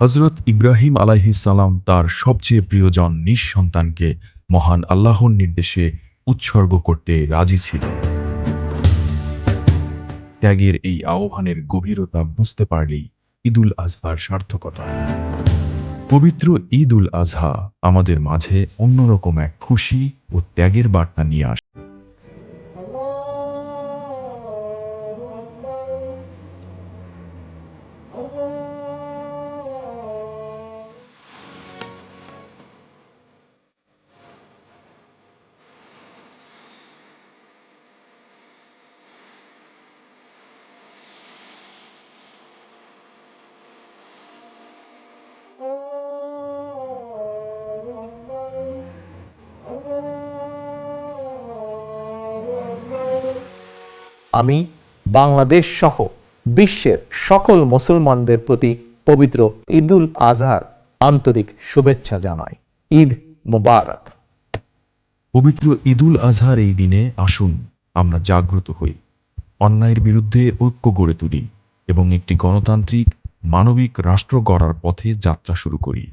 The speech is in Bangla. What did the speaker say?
হজরত ইব্রাহিম আলাইহিসাল্লাম তার সবচেয়ে প্রিয়জন নিঃসন্তানকে মহান আল্লাহর নির্দেশে উৎসর্গ করতে রাজি ছিল ত্যাগের এই আহ্বানের গভীরতা বুঝতে পারলেই ঈদুল আজহার সার্থকতা। পবিত্র ঈদ উল আজহা আমাদের মাঝে অন্যরকম এক খুশি ও ত্যাগের বার্তা নিয়ে আসে আমি, বাংলাদেশ সহ বিশ্বের সকল মুসলমানদের প্রতি পবিত্র ঈদুল আজহার আন্তরিক শুভেচ্ছা জানাই। ঈদ মুবারক। পবিত্র ঈদুল আজহার এই দিনে আসুন, আমরা জাগ্রত হই। অন্যায়ের বিরুদ্ধে ঐক্য গড়ে তুলি এবং একটি গণতান্ত্রিক, মানবিক রাষ্ট্র গড়ার পথে যাত্রা শুরু করি।